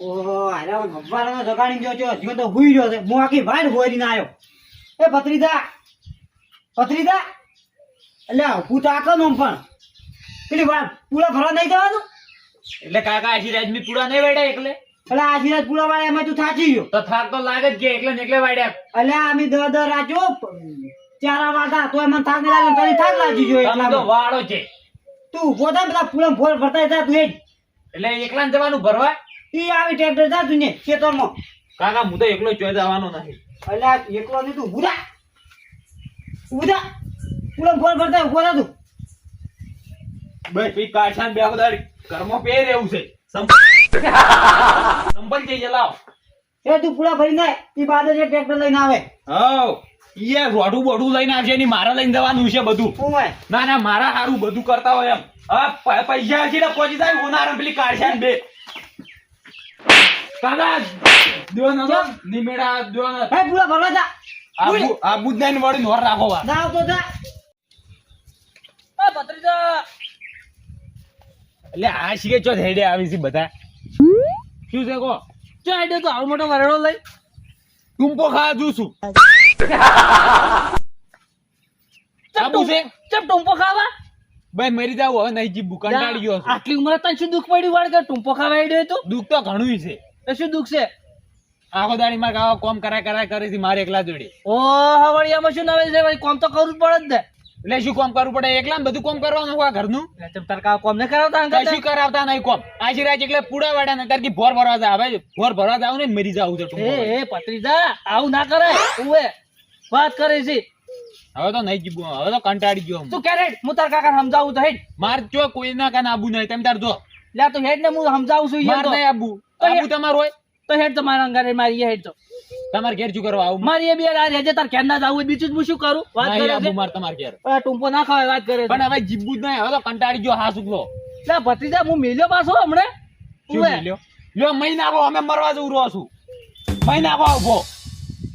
ઓહો અરે ભગવાન જગાડી ગયો છો હજી તો હુઈ રહ્યો છે. હું આખી વાઈટ હોઈને આવ્યો એ પત્રીદા પત્રીદા એટલે હું તો પણ. પેલી વાત પૂળા ભરવા નહીં જવાનું? એટલે કાકા આશીર્વાદ મી પૂરા નહીં વાડ્યા એટલે એટલે આશીર્વાદ પૂરા વાળા એમાં તું થાકી ગયો. તો થાક તો લાગે જ કે એટલે નીકળે વાડ્યા. એટલે અમે દર દર રાજો ચારા વાગા તો એમાં થાક નહીં લાગે તને થાક લાગી ગયો તો વાળો છે. તું પોતા પેલા પૂળા ફોર ભરતા જા તું એ એટલે એકલા ને જવાનું ભરવા? ઈ આવી ટ્રેક્ટર જા તું ને ખેતરમાં. કાકા હું તો એકલો ચોઈ જવાનો નથી. એટલે એકલો નહીં તું ઉદા ઉદા ઉભું થા પૂળા ઊભો થા તું. બસ પી કાઠાને બે બધા ઘરમાં પે રહેવું છે. સંપ- સંપલ જઈ જલાવ એ તું પૂરા ભરીને નાય ઈ બાદ જે ટ્રેક્ટર લઈને આવે. હવ ઈએ રોડું બોડું લઈને આવશે ની મારે લઈને જવાનું છે બધું. ના ના મારા હારું બધું કરતા હોય એમ. હા પૈસા છે ને પહોંચી જાય હોનારા પેલી કાઢશે બે. કાકા દ્યો ન નિમેડા દ્યો ન હે પૂળા ભરવા જા. આબુ આબુ જ વળી નોર રાખો વા. ના આવતો જા. આ ભત્રીજા. એટલે આ શીખે ચો હેડે આવી છે બધા? શું છે કો? ચો હેડે તો આવો મોટો વરડો લઈ. ટૂંપો ખા જુ છું. આબુ છે? ચમ ટૂંપો ખાવા? ભાઈ મરી જાવ હવે નહીં જીભ કંટાળી ગયો આટલી ઉંમર તને શું દુઃખ પડ્યું? વાળ કે ટૂંપો ખાવા આડ્યો તો? દુઃખ તો ઘણું છે. તો શું દુઃખ છે? આખો દાડી મારે ગાવા કોમ કરાય કરાય કરી હતી મારે એકલા જોડે. ઓ હવળિયામાં શું નવે છે? ભાઈ કોમ તો કરવું પડે જ ને. એટલે શું કોમ કરવું પડે? એકલા ને બધું કોમ કરવાનું હોય ઘરનું? ચમ કોમ ને કરાવતા કશું કરાવતા નહીં કોમ? આજે રાજ એટલે પૂડા વાડા ને તારકી ભોર ભરવા જાય હવે ભોર ભરવા જાવ ને મરી જાવ છે એ વાળા. જા આવું ના કરાય. ઉવે વાત કરે છે. હવે તો નહીં જીવું હવે તો કંટાળી ગયો તું કે રેડ હું તાર કાકા સમજાવું તો હેડ. માર જો કોઈ ના કાન આબુ નહીં તેમ તાર જો. લે તો હેડ ને હું સમજાવું છું માર નહીં આબુ. આબુ તમાર હોય. તો હેડ તો મારા અંગારે મારી હેડ તો. તમાર ઘેર શું કરવા આવું? મારી એ બે આ રેજે તાર કેમ ના જાવું બીજું હું શું કરું? વાત કરે આબુ માર તમાર ઘેર. આ ના ખાવે વાત કરે પણ હવે જીભું જ નહીં હવે તો કંટાળી ગયો હા સુકલો લે ભત્રીજા હું મેલ્યો પાછો હમણે? શું મેલ્યો? લ્યો લ્યો મહિના આવો અમે મરવા જવું રહો છું. મહિના આવો ઊભો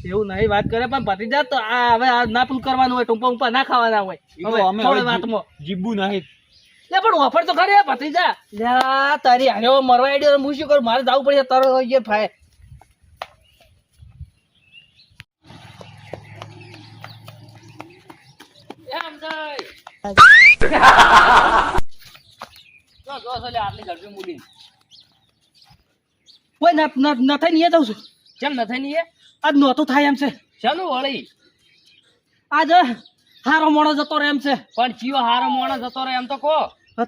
એવું નહીં વાત કરે પણ ભત્રીજા તો આ હવે આ ના પેલું કરવાનું હોય ટૂંપા ઉંપા ના ખાવાના હોય. હવે થોડી વાતમાં. જીભું નહીં. લે પણ ઓફર તો ખરી ભત્રીજા. લે તારી હારે મરવા આઈડિયો હું શું કરું? મારે જવું પડશે તારો એ ફાય કોઈ ન ન- ન થઈ નહીં જઉં છું. કેમ નથી ને એ? આજ નહોતું થાય એમ છે. શાનું વળી? આજ હારો મોણો જતો રહે એમ છે. પણ ચિયો હારો મોણો જતો રહે એમ તો કહો.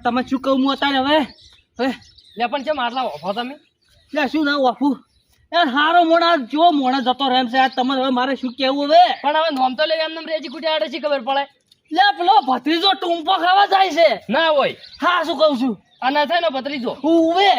તમે શું કહું હું અત્યારે હવે? હવે લે પણ કેમ આટલા ઓફો તમે? લે શું ના વાપું યાર હારો મોણા જો મોણા જતો રહે એમ છે. આજ તમારે હવે મારે શું કેવું હવે? પણ હવે નોમ તો લે એમને રેજી કુટી આડે છે ખબર પડે? લે પેલો ભત્રીજો ટૂંપો ખાવા જાય છે. ના હોય. હા શું કહું છું? અને થાય ને ભત્રીજો? ઉવે.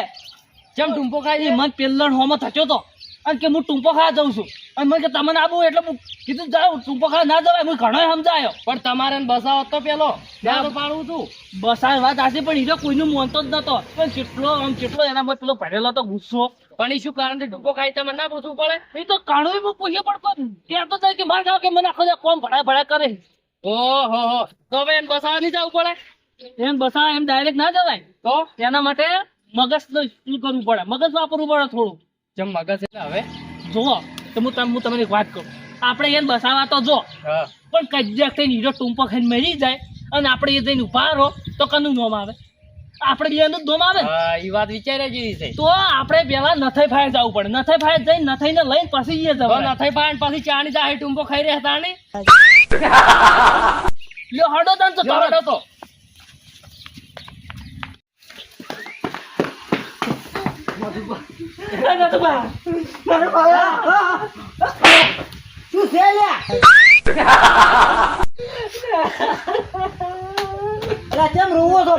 કેમ ટૂંપો ખાય છે મન પેલણ હોમાં થયો તો. અને કે હું ટૂંપો ખા જઉં છું. અને મને કે તમને આવું એટલે હું કીધું જાઉં ટૂંપો ખા ના જવાય. હું ઘણો સમજાયો. પણ તમારે બસાવો તો પેલો ના. તો પાડવું તું બસ વાત આશે પણ એ કોઈનું મોનતો જ નતો. પણ કેટલો આમ કેટલો એનામાં પેલો ભરેલો તો ગુસ્સો. પણ એ શું કારણ ટૂંકો ખાય તમે ના પૂછવું પડે? એ તો કાણું હું પૂછ્યો પણ ત્યાં તો થાય કે મારે જાવ કે મને આખો કોમ ભરાય ભરાય કરે. ઓહો હો. તો હવે એને બસાવા નહીં જવું પડે? એમ બસા એમ ડાયરેક્ટ ના જવાય. તો? એના માટે મગજ શું કરવું પડે. મગજ વાપરવું પડે થોડું. જેમ મગજ એટલે હવે. જુઓ તો હું તમને હું તમને એક વાત કહું. આપણે એને બસાવા તો જો પણ કજ્જાક થઈને હીરો ટૂંપો ખાઈને મરી જાય અને આપણે એ જઈને ઊભા રહો તો કનું નોમ આવે? આપણે બીજાનું જ નોમ આવે એ વાત વિચાર્યા જેવી છે. તો આપણે પેલા નથઈ ફાયર જવું પડે. નથઈ ફાયર જઈને નથઈને લઈને પછી જઈએ જવા જવાય. નથી પાડ પછી ચાણી જાય ટૂંપો ખાઈ રહ્યા હતા ને લ્યો હડો તન તો હડો તો. શું છે લ્યા કેમ રોવો છો?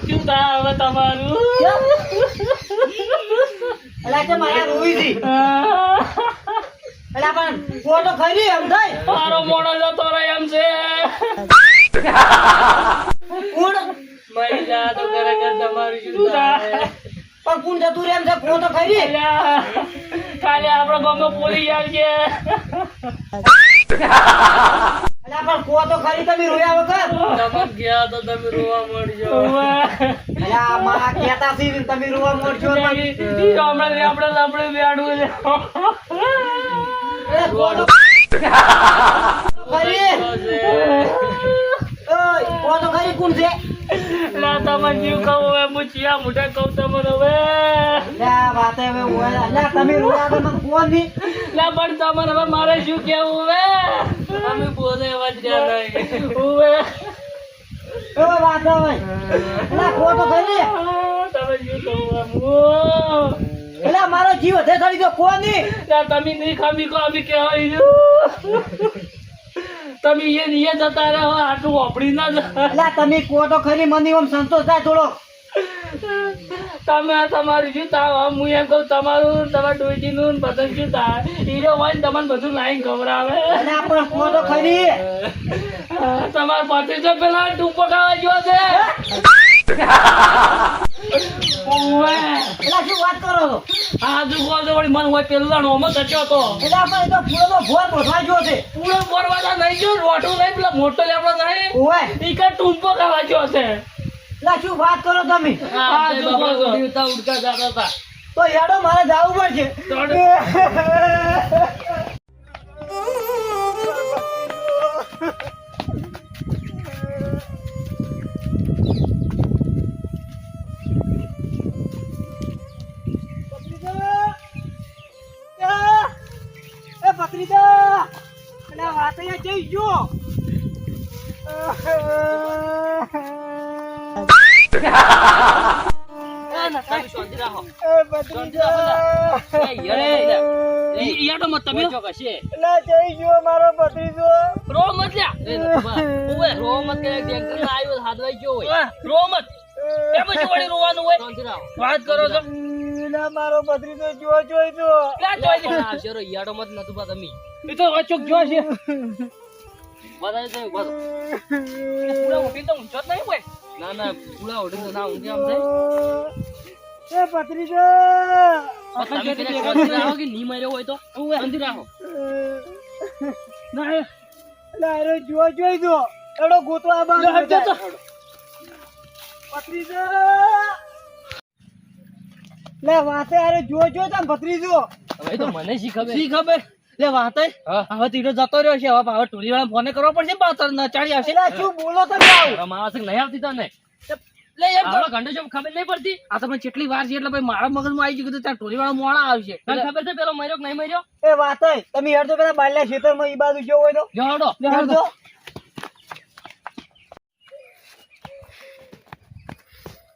શું હવે તમારું અલા કેમ આયા રોવી છી અલા પણ તો ખરી એમ થાય મારો મોણો જતો રહે એમ છે મરી જા તો ખરેખર તમારું શું શું થાય? થાય? પણ કોણ જતું રે એમ છે કો તો ખરી. અલ્યા, કાલે આપણા ગામમાં પોલીસ આવી છે. અલા પણ કો તો ખરી તમે રોયા વગર. તમે ગયા તો તમે રોવા મળજો. અલ્યા મારા કહેતા સી તમે રોવા મળશો આપણે આપણે આપણે બેડું છે. એ કો તો ખરી. ઓય કો તો ખરી કોણ છે? ના તમે જીવ કહું હવે હું ચિયા મોઢે કહું તમને હવે. વાતે હવે ઓય અલ્યા તમે રોયા તો મને કોણની ના પણ તમને હવે મારે શું કેવું હવે? અમે બોલે નહીં હવે. ઓ વાતે તો તમે શું કહું હું. અલ્યા મારો જીવ વધે થડી ગયો કોણની તમે નહીં ખામી કો અમે કહેવાય તમે એ નીએ જતા રહો આટલું વાપરી ના એટલે અલ્યા તમે કો તો ખરી મને ઓમ સંતોષ થાય થોડો તમે તમારું શું થાય હું એમ કહું તમારું તમારા ડોઈટીનું ને બધું શું થાય હીરો હોય ને તમને બધું લાઈન ખવડાવે. અલ્યા પણ કો તો ખરી. તમારે પતિ તો પેલા ટૂંપો ખાવા ગયો છે. શું વાત કરો છો? આ દુખો છે વળી મન હોય પેલું ઓમાં સચ્યો હતો. આપણે પણ એ તો ફૂલોનો ભોર બોધવા ગયો છે. પૂરો પરવાતા નહીં ગયો રોટું લઈ પેલા મોટો લેવડો નહીં ઓય. ઈ કાંઈ ટૂંપો ખાવા ગયો છે. એટલે શું વાત કરો તમે? આ દુખો છે. ઉડતા ઉડતા જતા હતા. તો યાડો મારે જવું પડશે. શાંતિ રાખો એ પત્રીજા એ યરે ઈ- ઈ આટો મત તમે તમે કશે એલા જઈ ગયો મારો પત્રીજો રો મત લ્યા. એ રો મત કે ડેન્કર ના આવ્યો હાથવાઈ ગયો હોય. રો મત. એમ જ વળી રોવાનું હોય. શાંતિ રાખો વાત કરો છો. એલા મારો પત્રીજો જો જોઈ તો ક્યાં જોઈ છે? પણ આવશે રો ઈયાડો મત નથુભા તમે. એ તો અચૂક જો છે. બધાય તો બસ. પૂરા ઉઠી તો ઊંચો જ નહીં હોય. ના ના પૂરા ના ઊંઘે આમ થાય. એ પત્રીજો તમે પેલા રાખો કે ની મર્યો હોય તો? શાંતિ રાખો ના એ એલા અરે જો જોઈ દો એડો ગોતવા બાર લે, હટજો તો. પત્રીજો લે વાતે અરે જો જો તમ પત્રીજો હવે તો મને શી ખબર? શી ખબર? લે વાત. હવે તીરો જતો રહ્યો છે હવે હવે ટોલી વાળા ફોન કરવો પડશે પાછળ નચાડી આવશે. શું બોલો તમે આવું? મારા નહીં આવતી તને. લે એમ. આવા ઘંટો છે ખબર નહીં પડતી? આ તમે કેટલી વાર છે એટલે ભાઈ મારા મગજમાં આવી ગયું કે ત્યાં ટોલી વાળા મોડા આવશે. તને ખબર છે પેલો મર્યો કે નહીં મર્યો? એ વાતે તમે હેડ તો પેલા બાલ્યા ખેતરમાં ઈ બાજુ જો હોય તો. જોડો હેડ.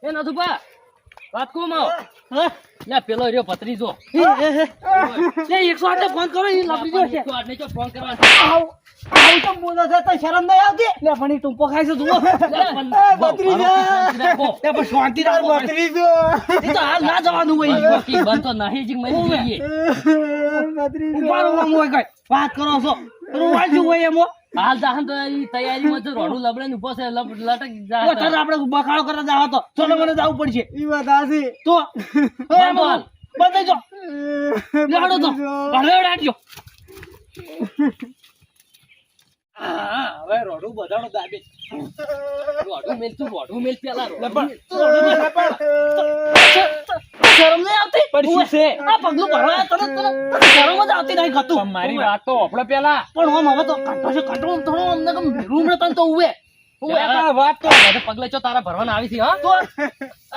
એ નથુ પા વાત કહું માં હા? લે પેલો રહ્યો પત્રીજો એ, એકસો આઠે ફોન કરો એ લાપડી જો છે. આટલે જો ફોન કરવા આવું તો બોલો છે તો શરમ નહીં આવતી? લે પણ ટૂંપો ખાય છે જુઓ. લે પણ શાંતિ રાખો. ભાઈ. ભત્રીજો. એ તો હાલ ના જવાનું હોય. બંધ તો નહીં જ મરી જોઈએ. ભત્રીજો. ઊભા રહેવાનું હોય કઈ. વાત કરો છો. રોવાય શું હોય એમાં? હાલ જાહન તો ઈ તૈયારીમાં તો રોડું લબડે ને ઊભો છે લટક જા તો. આપણે બખાડો કરવા જાવ તો. થોડો મને જવું પડશે. ઈ વાત હાચી. તો એ એમ બોલ. બંધ જો લેડો તો. હવે રાડજો હા હવે રોડું બધાનો દાબે રોડું મેલ તું રોડું મેલ. પેલા શરમ નહીં આવતી? પણ છે? આ પગલું ભરવા તરત તરત શરમ જ આવતી નહીં ખાતું મારી વાત તો પેલા. પણ આમ હવે તો કાંટો છે કાંટો થોડો અમને કેમ રૂમ તન તો ઉવે. ઉવે આ વાત તો બધે પગલે ચો તારા ભરવાના આવી છે હા? તો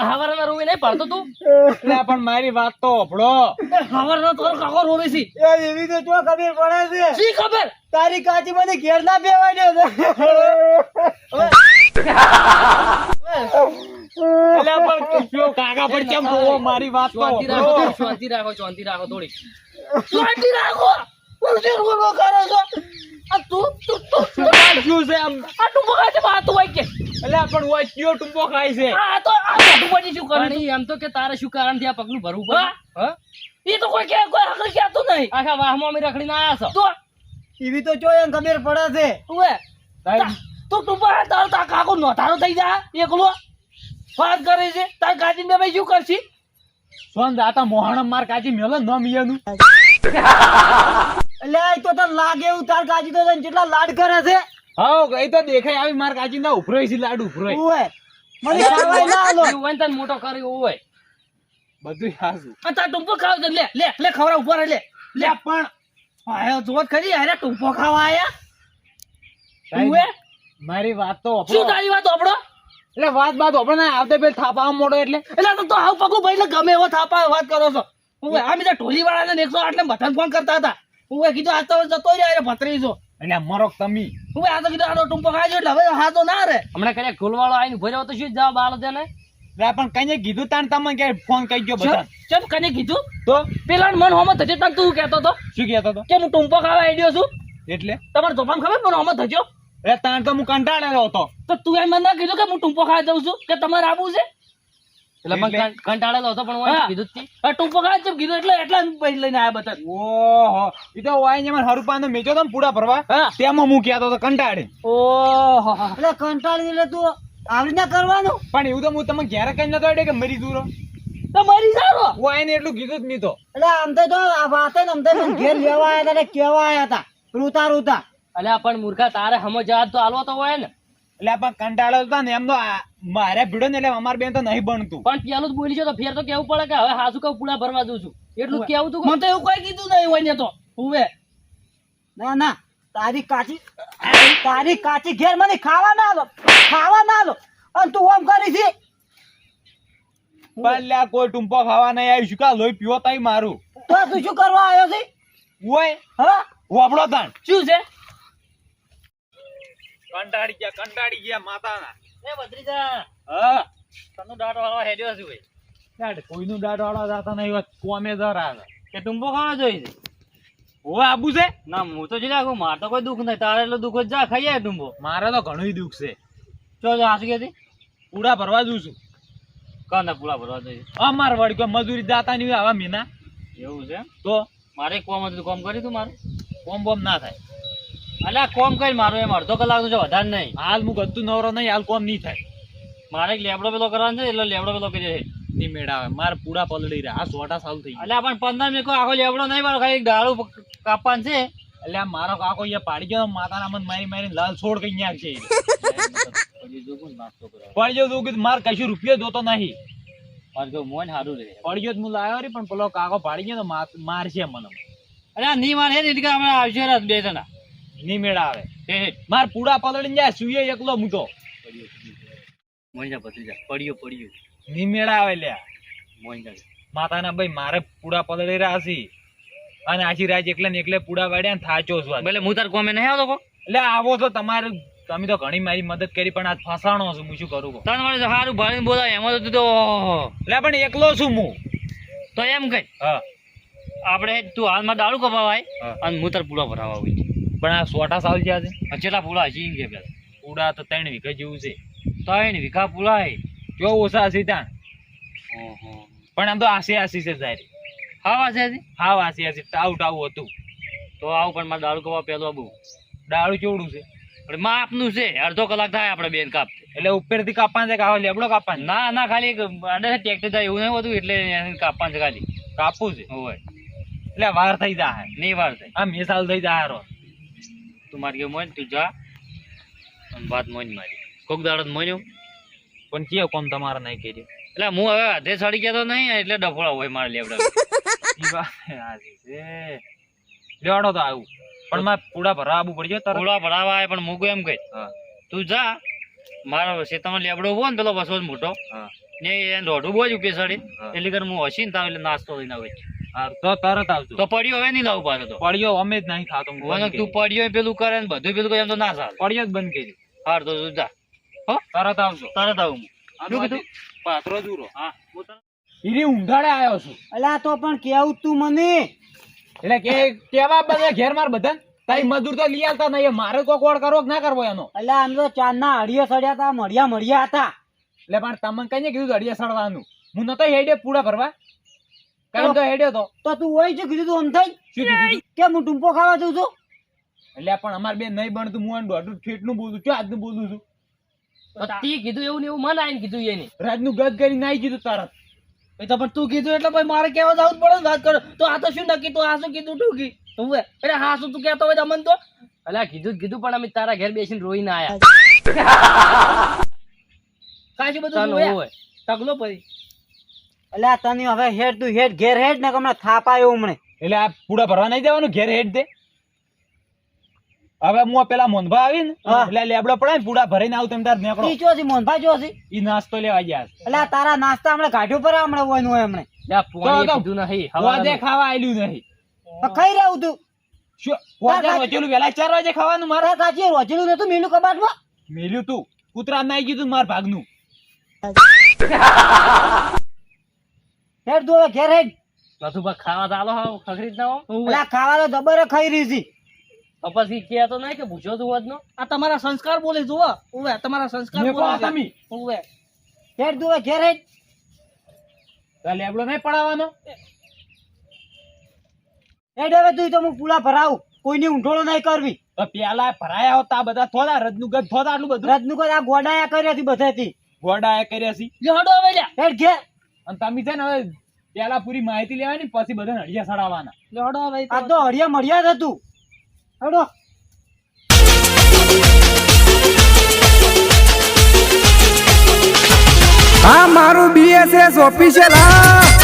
હવારના રૂમે નહીં ભરતો તું? લે પણ મારી વાત તો ઓપડો ખબર તો કાકો રોવે છે. એ એવી તો જો ખબર પડે છે? શી ખબર? તારી કાચી મને ઘેર ના બેવાય દે. એટલે પણ કયો કાકા પર કેમ જોવો મારી વાત તો શાંતિ રાખો શાંતિ રાખો શાંતિ રાખો થોડી. શાંતિ રાખો! ઉલટી ઉલટો કરો છો. તું તું તું. આ શું છે આમ? આ તું બગાડ છે બા તું હોય કે. એટલે પણ ઓય કયો ટૂંપો ખાય છે? આ તો આ બધું શું કરે એમ તો કે તારે શું કારણથી આ પગલું ભરવું પડે? હા? એ તો કોઈ કે કોઈ હકલ કહેતું નહીં. આખા વાહમાં અમે રખડીને આયા છો. તો? એવી તો જો ખબર પડે છે. ઉવે. તું તું પણ તારો તા કાકો નોધારો થઈ જા એકલો. વાત કરે છે તાર કાચી ને ભાઈ શું કરશી? સોન દાતા મોહણમ માર કાચી મેલો ન મિયાનું એટલે એ તો તને લાગે એવું તાર કાચી તો જેટલા લાડ કરે છે? હા એ તો દેખાય આવી માર કાચી ના ઉભરોય છે લાડુ ઉભરોય. ઓય મને ખાવાય ના આલો હોય તને મોટો કર્યો હોય. બધું હાસું આ તાર ટૂંપો ખાવ તો લે લે લે ખવડાવ ઉપર લે લે. પણ આયો જોત ખરી અરે ટૂંપો ખાવા આયા. તારી- મારી વાત તો શું તારી વાત આપણો એટલે વાત વાત ઓપડો ના આવતે પેલ થાપા મોડો એટલે. એટલે તો તો હાવ પગું ભાઈ ગમે એવો થાપા વાત કરો છો. હું આ બીજા ઢોલી વાળાને એકસો આઠ ને બધાને ફોન કરતા હતા. હું કીધું આ તો જતો રહ્યો અરે ભત્રીજો. અને મરો તમી. હું આ તો કીધું આનો તો ટૂંપો ખાય એટલે હવે હા તો ના રે. હમણાં કદાચ ગોલવાળો આવીને ભર્યો તો શું જવાબ આલો તેને? પણ કઈ કીધું તાણ તમે કે ફોન કરી ગયો બધા ચમ કને કીધું? તો? પેલા મન હોમત થશે તને તું કહેતો હતો શું કહેતો તો? કે હું ટૂંપો ખાવા આઈડિયો છું. એટલે? તમારે જોપામ ખબર મને હોમત થયો એટલે તાણ તો હું કંટાળેલો હતો. તો તું એમ મને ના કીધું કે હું ટૂંપો ખાવા જઉં છું કે તમારે આવું છે? એટલે મને કંટાળેલો હતો પણ હું કીધું જ તી. ટૂંપો ખાવા જેમ કીધું એટલે એટલા પૈસા લઈને આયા બધા. ઓહો. ઈ તો વાય ને હરુપાનો મેચો તો પૂડા ભરવા તેમાં હું કહેતો તો કંટાળે. ઓહો. એટલે કંટાળી એટલે તું આવી ના કરવાનું? પણ એવું તો હું તમે ઘેર કઈ નતો આડે કે મરી દૂરો તો મરી જારો વાય ને એટલું કીધું જ નહીં તો. એટલે આમ તો જો આ વાતે ને આમ તો મને ઘેર લેવા આયા હતા ને કેવા આયા હતા. રૂતા રૂતા. અલ્યા પણ મૂર્ખા તારે હમો જવાબ તો આલવો તો હોય ને. એટલે પણ કંટાળો હતા ને એમ તો મારે ભીડો ને એટલે અમાર બેન તો નહીં બનતું પણ પેલું જ બોલી છે તો ફેર તો કેવું પડે કે હવે હાસુ કઉ પૂળા ભરવા દઉં છું. એટલું કેવું તું મને તો એવું કઈ કીધું નહીં હોય તો. ઉવે. ના ના. તારી કાચી તારી કાચી ઘેર મને ખાવા ના આલો ખાવા ના આલો અને તું આમ કરી છે. પણ કોઈ ટૂંપો ખાવા નહીં આવી શું કા લોહી પીવો તાઈ મારું. તો તું શું કરવા આવ્યો છે? ઓય હા? વાપડો તાણ શું છે? કંટાળી ગયા કંટાળી ગયા માતાના. એ ભત્રીજા હા? તને દાટ વાળા હેડ્યો છે ભાઈ. યાર કોઈનું દાટ વાળા જાતા નહીં હોત કોમે જર કે ટૂંપો ખાવા જોઈએ છે? ઓ આબુ છે? ના હું તો જોઈ લાગુ માર તો કોઈ દુઃખ નહીં. તારે એટલો દુઃખ જ જા ખાઈ જાય મારે તો ઘણું દુઃખ છે. ચો જો હાસુ કે પૂડા ભરવા જઉં છું. કાંદા પૂડા ભરવા જોઈએ? અમાર વળી કોઈ મજૂરી દાતા નહીં આવા મહિના એવું છે તો? મારે કોમ હતું કોમ કર્યું તું મારું? કોમ બોમ ના થાય. અલ્યા કોમ કઈ મારું? એમ અડધો કલાક છે વધારે નહીં. હાલ હું ગતું નવરો નહીં હાલ કોમ નહીં થાય. મારે લેબડો પેલો કરવાનો છે એટલે લેબડો પેલો કરી નહીં મેળાવે મારે પૂરા પલડી રહ્યા. આ સોટા સાલ થઈ અલ્યા પણ પંદર મિનિટ કોઈ આખો લેબડો નહીં મારો ખાલી દારૂ કાપવાનું છે. એટલે મારો કાકો અહીંયા પાડી ગયો માતાના મન મારી મારી લાલ છોડ કઈ ન્યા છે. પડી ગયો તું માર કશું રૂપિયો જોતો નહીં. મારે જો મોન સારું રહે પડી ગયો તો હું લાવ્યો રે પણ પેલો કાકો પાડી ગયો તો મારશે મને. અલ્યા નહીં મારે ને એટલે હમણાં આવશે બે જણા. હે હે માર પૂડા પલળી જાય સુઈએ એકલો હું મોંજા ભત્રીજા પડ્યો પડ્યો. નહીં મેળાવે લ્યા. મોંજા માતાના ભાઈ મારે પૂડા પલળી રહ્યા છે. અને આશી રાજ એકલે ને એકલે પૂડા વાળ્યા ને થાચો છું એટલે હું તાર કોમે નહીં આવતો કો. એટલે આવો તો તમારે તમે તો ઘણી મારી મદદ કરી પણ આજ ફસાણો છું હું શું કરું ત્રણ મારે સારું ભણીને બોલાય એમાં તો તું એટલે પણ એકલો છું હું. તો એમ કઈ. હા. આપણે તું હાલમાં દારૂ કપાવાય અને હું તાર પૂળા ભરાવા હોય પણ આ સોટા સાવ જ્યાં છે અચેલા ચેટલા છે એમ કે પેલા. પૂડા તો ત્રણ વીઘા જેવું છે. ત્રણ વીઘા પૂળા હે જો ઓછા હશે ત્યાં પણ આમ તો આસી આસી છે સારી હા વાસી આસી? હાવ આસી આસી. ટાવ ટાવ હતું. તો આવું પણ મારે દારૂ કવા પહેલો બહુ. દાળું કેવડું છે? એટલે માપનું છે. અડધો કલાક થાય આપણે બેન કાપ. એટલે ઉપરથી કાપવાનું છે કાવા લેબડો કાપવાનું ના ના ખાલી આડે ટ્રેક્ટર જાય એવું નહીં હતું એટલે કાપવાનું છે ખાલી. કાપવું છે? હોય. એટલે વાર થઈ જાય નહીં વાર થાય. આ મેસાલ થઈ જાય. તું મારે કે મોન તું જા. અને વાત મોન મારી. કોક દાડો મોન્યો પણ કેવું કોમ તમારે નહીં કર્યું? એટલે હું હવે હાથે સડી ગયા તો નહીં એટલે ડફોળા હોય મારે લેવડા લેવાનો છે. તો આવું. પણ મારે પૂડા ભરવા આવવું પડી જાય પૂડા ભરાવા આવે પણ મૂકું એમ કઈ તું જા. મારો શેતામાં લેબડો હોય ને પેલો બસો જ મોટો ને એને દોઢું બોજ ઉપે સડી. એટલે કર હું હસીને તાવ એટલે નાસ્તો લઈને આવે હા, તો તરત આવજો. તો પડ્યો હવે નહીં લાવું પાછો તો. પડ્યો અમે જ નહીં ખાતો તું પડ્યો પેલું કરે ને બધું પેલું એમ તો ના ચાલે પડ્યો જ બંધ કરી. હાર તો જા. હો? તરત આવજો. તરત આવું શું કીધું? પાત્રો જુરો. હા. ઈરી ઊંઘાડે આવ્યો છું. અલ્યા તો પણ કેવું તું મને? એટલે કે કેવા બધા ઘેર માર બધા તારી મજૂર તો લઈ આવતા નહીં. મારે કોક વાર કરવો ના કરવો એનો? એટલે આમ તો ચાંદના અડિયો સડ્યા હતા મળ્યા મળ્યા હતા. એટલે પણ તમને કઈ કીધું અડિયા સડવાનું. હું નતો હેડે પૂરા ભરવા. કઈ તો હેડ્યો તો? તો તું હોય છે કીધું તું આમ થઈ શું કીધું કે હું ટૂંપો ખાવા જઉં છું? એટલે પણ અમાર બે નહીં બનતું હું આને ઠેઠનું બોલું છું આજનું બોલું છું. તો તી કીધું એવું ને એવું મને આઈને કીધું એને. રાજનું ગદ કરી નાઈ કીધું તરત એ તો પણ તું કીધું એટલે ભાઈ મારે કહેવા જવું પડે ને વાત કરો. તો આ તો શું નક્કી તો આ શું કીધું તું કી તું એટલે હા શું તું કહેતો હોય તો અમને તો. અલ્યા કીધું કીધું પણ અમે તારા ઘેર બેસીને રોઈને આયા. કાશી બધું હોય. ઢગલો પડી. એટલે આ તને હવે હેડ તું હેડ ઘેર હેડ ને હમણાં થાપ આવ્યો હમણે. એટલે આ પૂડા ભરવા નહીં દેવાનું ઘેર હેડ દે. હવે હું પેલા મોનભા આવી ને. એટલે લેબડો પડે ને પૂડા ભરીને આવું તમે તાર નીકળો. ઈ ચોથી મોહનભાઈ ચોથી ઈ નાસ્તો લેવા ગયા છે. એટલે તારા નાસ્તા હમણાં કાઢ્યો પર હમણાં હોય હોય હમણે. પોણીએ તો- કીધું નહીં હવારનું. ખાવા આયલું નહીં. ખાઈ રહ્યું તું. શું? વચેલું વહેલા ચાર વાગે ખાવાનું મારે? કાચી રોચેલું નતું મીનું કબાટમાં? મેલ્યું તું. કૂતરા નાઈ ગયું તું માર ભાગનું. હેડ તું હવે ઘેર હેડ. નથુ બા ખાવા દાલો હા ખખરી જ ના હો. ખાવા તો જબર ખાઈ રહી છે. તો પછી કે તો નહીં કે ભૂજો તું આજનો? આ તમારા સંસ્કાર બોલે જુઓ. ઓવે તમારા સંસ્કાર બોલે તમે. ઉવે. હેડ તું ઘેર હેડ. તાર લેબડો નહીં પડાવવાનો? હેડ હવે તું તો હું પૂલા ભરાવ. કોઈની ઊંઢોળો નહીં કરવી. તો પેલા ભરાયા હોતા આ બધા થોડા રજનું ગજ થોડા આટલું બધું. રજનું કોઈ આ ગોડાયા કર્યા હતી બધેથી. ગોડા એ કર્યા છે. લ્યો હડો હવે લ્યા. હેડ ઘેર. અને તમે છે ને હવે પેલા પૂરી માહિતી લેવાની પછી બધાને હળિયા સડાવવાના. લ્યો હડો આ તો હળિયા મળ્યા જ હતું. હેડો. હા મારું બીએસએસ ઓફિશિયલ હા.